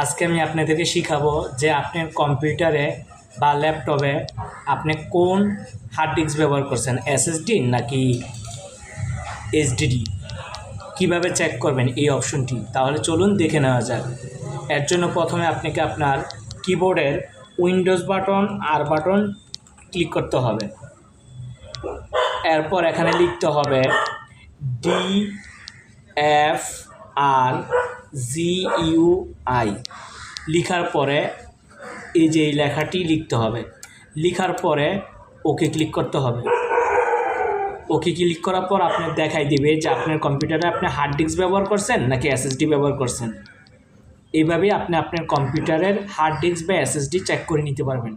আজকে আমি আপনাদেরকে শিখাবো যে আপনার কম্পিউটারে বা ল্যাপটপে আপনি কোন হার্ড ডিস্ক ব্যবহার করছেন এসএসডি নাকি এইচডিডি কীভাবে চেক করবেন এই অপশনটি তাহলে চলুন দেখে নেওয়া যাক। এর জন্য প্রথমে আপনাকে আপনার কিবোর্ডের উইন্ডোজ বাটন আর বাটন ক্লিক করতে হবে। এরপর এখানে লিখতে হবে D F R G U I লিখার পরে এই যে এই লেখাটি লিখতে হবে। লিখার পরে ওকে ক্লিক করতে হবে। ওকে ক্লিক করার পর আপনার দেখাই দিবে যে আপনার কম্পিউটারে আপনি হার্ড ডিস্ক ব্যবহার করছেন নাকি এসএসডি ব্যবহার করছেন। এইভাবেই আপনি আপনার কম্পিউটারের হার্ড ডিস্ক বা এসএসডি চেক করে নিতে পারবেন।